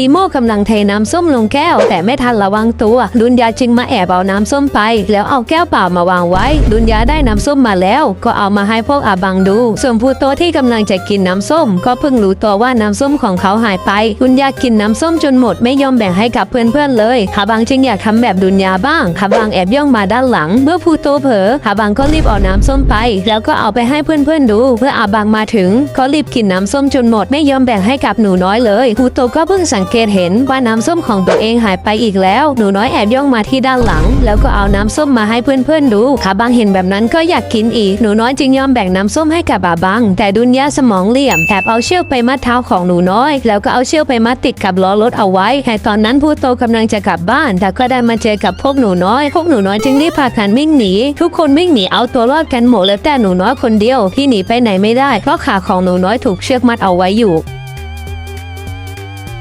ตีโมกำลังเทน้ำส้มลงแก้ว แต่ไม่ทันระวังตัว ดุนยาจึงมาแอบเอาน้ำส้มไป แล้วเอาแก้วเปล่ามาวางไว้ ดุนยาได้น้ำส้มมาแล้ว ก็เอามาให้พวกอาบังดู ส่วนพูโตที่กำลังจะกินน้ำส้ม ก็เพิ่งรู้ตัวว่าน้ำส้มของเขาหายไป ดุนยากินน้ำส้มจนหมดไม่ยอมแบ่งให้กับเพื่อนๆเลยอาบังจึงอยากทำแบบดุนยาบ้างอาบังแอบย่องมาด้านหลัง เมื่อพูโตเผลออาบังก็รีบเอาน้ำส้มไป แล้วก็เอาไปให้เพื่อนๆดูเมื่ออาบังมาถึงก็รีบกินน้ำส้มจนหมดไม่ยอมแบ่งให้กับหนูน้อยเลยพูโตก็เพิ่งสังเกตเห็นว่าน้ำส้มของตัวเองหายไปอีกแล้ว หนูน้อยแอบย่องมาที่ด้านหลัง แล้วก็เอาน้ำส้มมาให้เพื่อนๆดูอาบังเห็นแบบนั้นก็อยากกินอีก หนูน้อยจึงยอมแบ่งน้ำส้มให้กับอาบัง แต่ดุนยาสมองเหลี่ยมแอบเอาเชือกไปมัดเท้าของหนูน้อย แล้วก็เอาเชือกไปมัดติดกับล้อรถเอาไว้แต่ตอนนั้นผู้โตกำลังจะกลับบ้าน แต่ก็ได้มาเจอกับพวกหนูน้อย พวกหนูน้อยจึงรีบพากันวิ่งหนี ทุกคนวิ่งหนีเอาตัวรอดกันหมดเลยแต่หนูน้อยคนเดียวที่หนีไปไหนไม่ได้เพราะขาของหนูน้อยถูกเชือกมัดเอาไว้อยู่